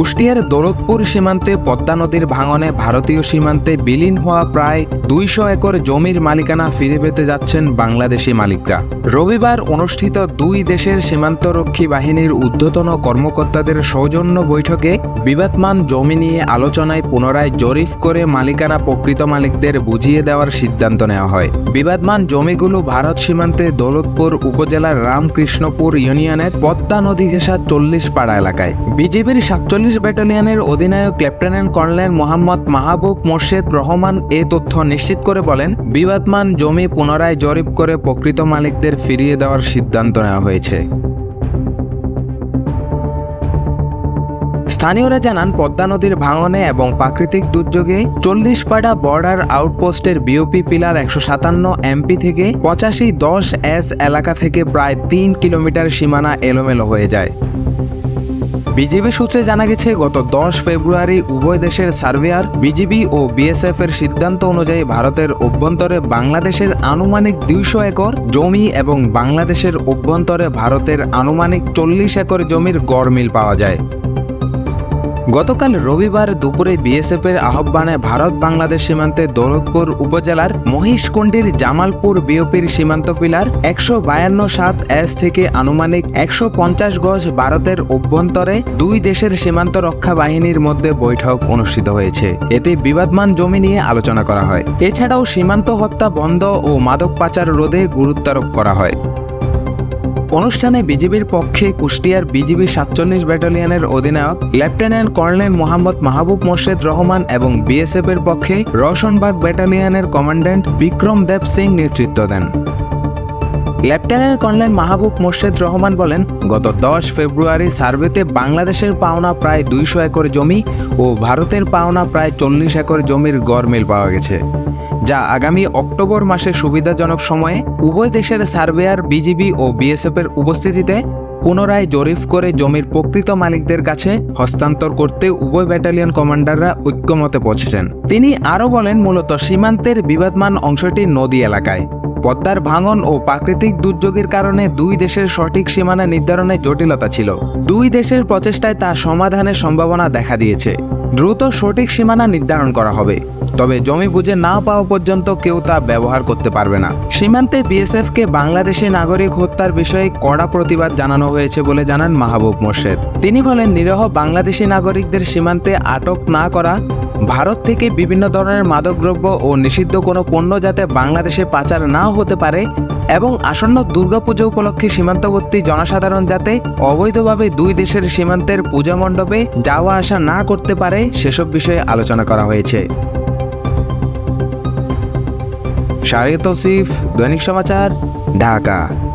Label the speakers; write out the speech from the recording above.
Speaker 1: কুষ্টিয়ার দৌলতপুর সীমান্তে পদ্মা নদীর ভাঙনে ভারতীয় সীমান্তে বিলীন হওয়া প্রায় দুইশো একর জমির মালিকানা ফিরে পেতে যাচ্ছেন বাংলাদেশি মালিকরা। রবিবার অনুষ্ঠিত দুই দেশের সীমান্তরক্ষী বাহিনীর ঊর্ধ্বতন কর্মকর্তাদের সৌজন্য বৈঠকে বিবাদমান জমি নিয়ে আলোচনায় পুনরায় জরিফ করে মালিকানা প্রকৃত মালিকদের বুঝিয়ে দেওয়ার সিদ্ধান্ত নেওয়া হয়। বিবাদমান জমিগুলো ভারত সীমান্তে দৌলতপুর উপজেলার রামকৃষ্ণপুর ইউনিয়নের পদ্মা নদী ঘেঁষা চল্লিশ পাড়া এলাকায়। বিজেপির সাতচল্লিশ ব্যাটালিয়নের অধিনায়ক লেফটেন্যান্ট কর্নেল মোহাম্মদ মাহবুব মোর্শেদ রহমান এ তথ্য নিশ্চিত করে বলেন, বিবাদমান জমি পুনরায় জরিপ করে প্রকৃত মালিকদের ফিরিয়ে দেওয়ার সিদ্ধান্ত নেওয়া হয়েছে। স্থানীয়রা জানান, পদ্মা নদীর ভাঙনে এবং প্রাকৃতিক দুর্যোগে চল্লিশ পাড়া বর্ডার আউটপোস্টের বিওপি পিলার একশো সাতান্ন এমপি থেকে পঁচাশি দশ এস এলাকা থেকে প্রায় তিন কিলোমিটার সীমানা এলোমেলো হয়ে যায়। বিজেপি সূত্রে জানা গেছে, গত দশ ফেব্রুয়ারি উভয় দেশের সার্ভেয়ার, বিজিবি ও বিএসএফ এর সিদ্ধান্ত অনুযায়ী ভারতের অভ্যন্তরে বাংলাদেশের আনুমানিক দুইশো একর জমি এবং বাংলাদেশের অভ্যন্তরে ভারতের আনুমানিক চল্লিশ একর জমির গড় মিল পাওয়া যায়। গতকাল রবিবার দুপুরে বিএসএফ এর আহ্বানে ভারত বাংলাদেশ সীমান্তে দৌলতপুর উপজেলার মহিষকুণ্ডির জামালপুর বিওপির সীমান্ত পিলার একশো বায়ান্ন সাত এস থেকে আনুমানিক একশো পঞ্চাশ গজ ভারতের অভ্যন্তরে দুই দেশের সীমান্ত রক্ষা বাহিনীর মধ্যে বৈঠক অনুষ্ঠিত হয়েছে। এতে বিবাদমান জমি নিয়ে আলোচনা করা হয়। এছাড়াও সীমান্ত হত্যা বন্ধ ও মাদক পাচার রোধে গুরুত্বারোপ করা হয়। অনুষ্ঠানে বিজেপির পক্ষে কুষ্টিয়ার বিজিবি সাতচল্লিশ ব্যাটালিয়নের অধিনায়ক লেফটেন্যান্ট কর্নেল মোহাম্মদ মাহবুব মোর্শেদ রহমান এবং বিএসএফ এর পক্ষে রওশনবাগ ব্যাটালিয়নের কমান্ড্যান্ট বিক্রম দেব সিং নেতৃত্ব দেন। লেফটেন্যান্ট কর্নেল মাহবুব মোর্শেদ রহমান বলেন, গত দশ ফেব্রুয়ারি সার্ভেতে বাংলাদেশের পাওনা প্রায় দুইশো একর জমি ও ভারতের পাওনা প্রায় চল্লিশ একর জমির গড় মিল পাওয়া গেছে, যা আগামী অক্টোবর মাসে সুবিধাজনক সময়ে উভয় দেশের সার্ভেয়ার, বিজিবি ও বিএসএফ এর উপস্থিতিতে পুনরায় জরিফ করে জমির প্রকৃত মালিকদের কাছে হস্তান্তর করতে উভয় ব্যাটালিয়ন কমান্ডাররা ঐক্যমতে পৌঁছেছেন। তিনি আরও বলেন, মূলত সীমান্তের বিবাদমান অংশটি নদী এলাকায়। পদ্মার ভাঙন ও প্রাকৃতিক দুর্যোগের কারণে দুই দেশের সঠিক সীমানা নির্ধারণে জটিলতা ছিল। দুই দেশের প্রচেষ্টায় তা সমাধানের সম্ভাবনা দেখা দিয়েছে। দ্রুত সঠিক সীমানা নির্ধারণ করা হবে। তবে জমি বুঝে না পাওয়া পর্যন্ত কেউ তা ব্যবহার করতে পারবে না। সীমান্তে বিএসএফকে বাংলাদেশি নাগরিক হত্যার বিষয়ে কড়া প্রতিবাদ জানানো হয়েছে বলে জানান মাহবুব মোর্শেদ। তিনি বলেন, নিরহ বাংলাদেশি নাগরিকদের সীমান্তে আটক না করা ভারত থেকে বিভিন্ন ধরনের মাদকদ্রব্য ও নিষিদ্ধ কোনো পণ্য যাতে বাংলাদেশে পাচার না হতে পারে এবং আসন্ন দুর্গাপুজো উপলক্ষে সীমান্তবর্তী জনসাধারণ যাতে অবৈধভাবে দুই দেশের সীমান্তের পূজা মণ্ডপে যাওয়া আসা না করতে পারে, সেসব বিষয়ে আলোচনা করা হয়েছে। শারিত তৌসিফ, দৈনিক সমাচার, ঢাকা।